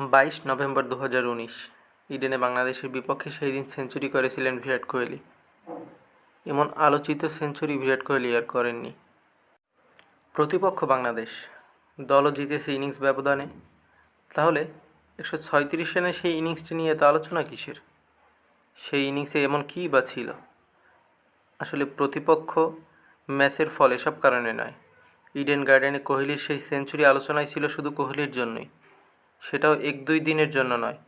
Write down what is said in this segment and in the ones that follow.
বাইশ নভেম্বর দু হাজার উনিশ, ইডেনে বাংলাদেশের বিপক্ষে সেই দিন সেঞ্চুরি করেছিলেন বিরাট কোহলি। এমন আলোচিত সেঞ্চুরি বিরাট কোহলি আর করেননি। প্রতিপক্ষ বাংলাদেশ, দলও জিতেছে ইনিংস ব্যবধানে। তাহলে একশো ছয়ত্রিশ রানের সেই ইনিংসটি নিয়ে এত আলোচনা কিসের? সেই ইনিংসে এমন কী বা ছিল? আসলে প্রতিপক্ষ ম্যাচের ফল এসব কারণে নয়। ইডেন গার্ডেনে কোহলির সেই সেঞ্চুরি আলোচনায় ছিল শুধু কোহলির জন্যই। সেটাও এক দুই দিনের জন্য নয়,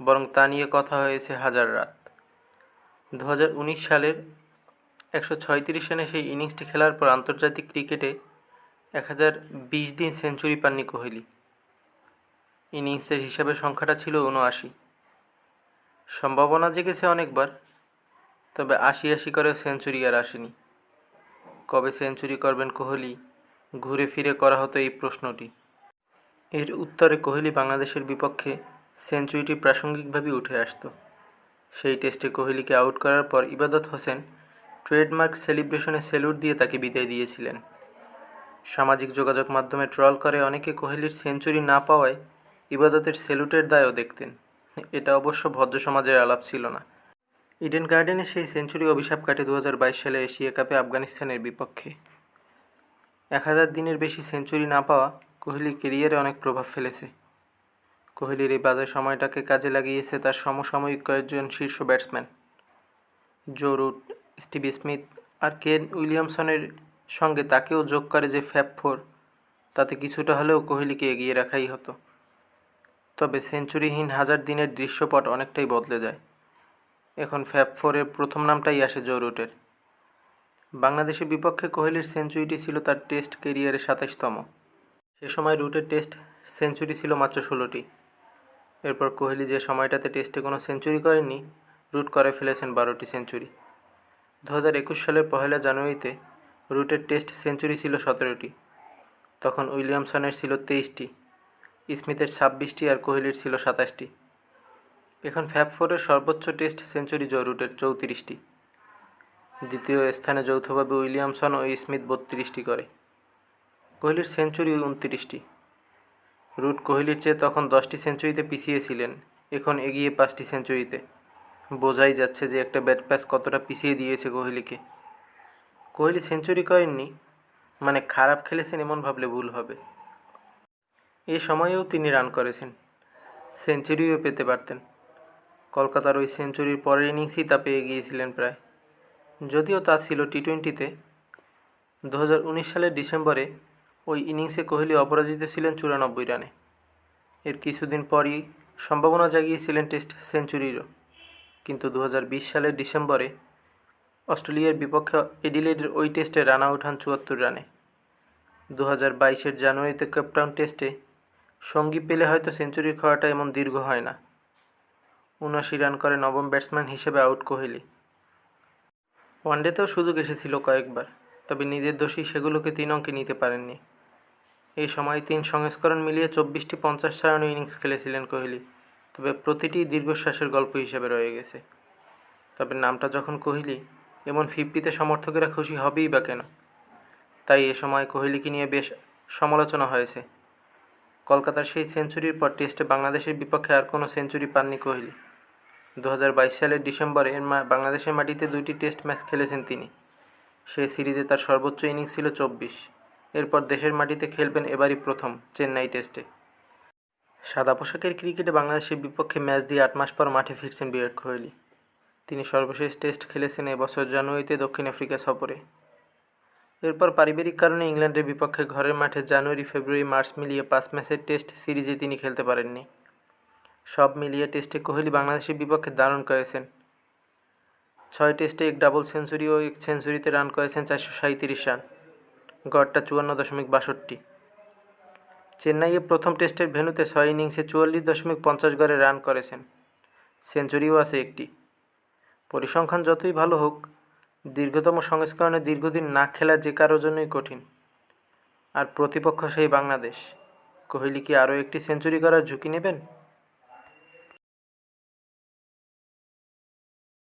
বরং তা নিয়ে কথা হয়েছে হাজার রাত। দু হাজার উনিশ সালের একশো ছয়ত্রিশ রানে সেই ইনিংসটি খেলার পর আন্তর্জাতিক ক্রিকেটে এক হাজার বিশ দিন সেঞ্চুরি পাননি কোহলি। ইনিংসের হিসাবে সংখ্যাটা ছিল উনআশি সম্ভাবনা জেগেছে অনেকবার, তবে আশি আশি করে সেঞ্চুরি আর আসেনি। কবে সেঞ্চুরি করবেন কোহলি, ঘুরে ফিরে করা হতো এই প্রশ্নটি। এর উত্তরে কোহলি বাংলাদেশের বিপক্ষে সেঞ্চুরিটি প্রাসঙ্গিকভাবেই উঠে আসতো। সেই টেস্টে কোহলিকে আউট করার পর ইবাদত হোসেন ট্রেডমার্ক সেলিব্রেশনে সেলুট দিয়ে তাকে বিদায় দিয়েছিলেন। সামাজিক যোগাযোগ মাধ্যমে ট্রল করে অনেকে কোহলির সেঞ্চুরি না পাওয়ায় ইবাদতের সেলুটের দায়ও দেখতেন। এটা অবশ্য ভদ্র সমাজের আলাপ ছিল না। ইডেন গার্ডেনে সেই সেঞ্চুরি অভিশাপ কাটে দু হাজার বাইশ সালে এশিয়া কাপে আফগানিস্তানের বিপক্ষে। এক হাজার দিনের বেশি সেঞ্চুরি না পাওয়া কোহলি কেরিয়ারে অনেক প্রভাব ফেলেছে। কোহলির এই বাজে সময়টাকে কাজে লাগিয়েছে তার সমসাময়িক কয়েকজন শীর্ষ batsman Joe Root, Stevie Smith আর কেন উইলিয়ামসনের সঙ্গে তাকেও যোগ করে যে ফ্যাপ ফোর, তাতে কিছুটা হলেও কোহলিকে এগিয়ে রাখাই হতো। তবে সেঞ্চুরিহীন হাজার দিনের দৃশ্যপট অনেকটাই বদলে যায়। এখন ফ্যাপ ফোরের প্রথম নামটাই আসে জো রুটের। বাংলাদেশের বিপক্ষে কোহলির সেঞ্চুরিটি ছিল তার টেস্ট কেরিয়ারের সাতাশতম সে সময় রুটের টেস্ট সেঞ্চুরি ছিল মাত্র ষোলোটি। এরপর কোহলি যে সময়টাতে টেস্টে কোনো সেঞ্চুরি করেননি, রুট করে ফেলেছেন বারোটি সেঞ্চুরি। দু হাজার একুশ সালের পহেলা জানুয়ারিতে রুটের টেস্ট সেঞ্চুরি ছিল সতেরোটি। তখন উইলিয়ামসনের ছিল তেইশটি, স্মিথের ছাব্বিশটি আর কোহলির ছিল সাতাশটি। এখন ফ্যাব ফোরের সর্বোচ্চ টেস্ট সেঞ্চুরি জো রুটের চৌত্রিশটি। দ্বিতীয় স্থানে যৌথভাবে উইলিয়ামসন ও স্মিথ বত্রিশটি করে। কোহলির সেঞ্চুরি উনত্রিশটি। রুট কোহলির চেয়ে তখন দশটি সেঞ্চুরিতে পিছিয়ে ছিলেন। এখন এগিয়ে পাঁচটি সেঞ্চুরিতে। বোঝাই যাচ্ছে যে একটা ব্যাট প্যাচ কতটা পিছিয়ে দিয়েছে কোহলিকে। কোহলি সেঞ্চুরি করেননি মানে খারাপ খেলেছেন এমন ভাবলে ভুল হবে। এ সময়েও তিনি রান করেছেন, সেঞ্চুরিও পেতে পারতেন। কলকাতার ওই সেঞ্চুরির পরের ইনিংসই তা পেয়ে গিয়েছিলেন প্রায়। যদিও তা ছিল টি টোয়েন্টিতে দু হাজার উনিশ সালের ডিসেম্বরে ওই ইনিংসে কোহলি অপরাজিত ছিলেন চুরানব্বই রানে। এর কিছুদিন পরই সম্ভাবনা জাগিয়েছিলেন টেস্ট সেঞ্চুরিরও। কিন্তু দু হাজার বিশ সালের ডিসেম্বরে অস্ট্রেলিয়ার বিপক্ষে এডিলেডের ওই টেস্টে রান আউট হন চুয়াত্তর রানে। দু হাজার বাইশের জানুয়ারিতে কেপটাউন টেস্টে সঙ্গী পেলে হয়তো সেঞ্চুরি খাওয়াটা এমন দীর্ঘ হয় না। উনাশি রান করে নবম ব্যাটসম্যান হিসেবে আউট কোহলি। ওয়ানডেতেও সুযোগ এসেছিল কয়েকবার, তবে নিজের দোষী সেগুলোকে তিন অঙ্কে নিতে পারেননি। এই সময় তিন সংস্করণ মিলিয়ে চব্বিশটি পঞ্চাশ রানের ইনিংস খেলেছিলেন কোহলি। তবে প্রতিটি দীর্ঘশ্বাসের গল্প হিসেবে রয়ে গেছে। তবে নামটা যখন কোহলি, এমন ফিফটিতে সমর্থকেরা খুশি হবেই বা কেন? তাই এ সময় কোহলিকে নিয়ে বেশ সমালোচনা হয়েছে। কলকাতার সেই সেঞ্চুরির পর টেস্টে বাংলাদেশের বিপক্ষে আর কোনো সেঞ্চুরি পাননি কোহলি। দু হাজার বাইশ সালের ডিসেম্বরে বাংলাদেশের মাটিতে দুইটি টেস্ট ম্যাচ খেলেছেন তিনি। সেই সিরিজে তার সর্বোচ্চ ইনিংস ছিল চব্বিশ। এরপর দেশের মাটিতে খেলবেন এবারই প্রথম চেন্নাই টেস্টে। সাদা পোশাকের ক্রিকেটে বাংলাদেশের বিপক্ষে ম্যাচ দিয়ে আট মাস পর মাঠে ফিরছেন বিরাট কোহলি। তিনি সর্বশেষ টেস্ট খেলেছেন এবছর জানুয়ারিতে দক্ষিণ আফ্রিকা সফরে। এরপর পারিবারিক কারণে ইংল্যান্ডের বিপক্ষে ঘরের মাঠে জানুয়ারি, ফেব্রুয়ারি, মার্চ মিলিয়ে পাঁচ ম্যাচের টেস্ট সিরিজে তিনি খেলতে পারেননি। সব মিলিয়ে টেস্টে কোহলি বাংলাদেশের বিপক্ষে দারুণ করেছেন। ছয় টেস্টে এক ডাবল সেঞ্চুরি ও এক সেঞ্চুরিতে রান করেছেন চারশো সাঁত্রিশ রান। গড়টা চুয়ান্ন দশমিক বাষট্টি। চেন্নাইয়ে প্রথম টেস্টের ভেন্যুতে ছয় ইনিংসে চুয়াল্লিশ দশমিক পঞ্চাশ গড়ে রান করেছেন। সেঞ্চুরিও আছে একটি। পরিসংখ্যান যতই ভালো হোক, দীর্ঘতম সংস্করণে দীর্ঘদিন না খেলা যে কারোর জন্যই কঠিন। আর প্রতিপক্ষ সেই বাংলাদেশ। কোহলি কি আরও একটি সেঞ্চুরি করার ঝুঁকি নেবেন?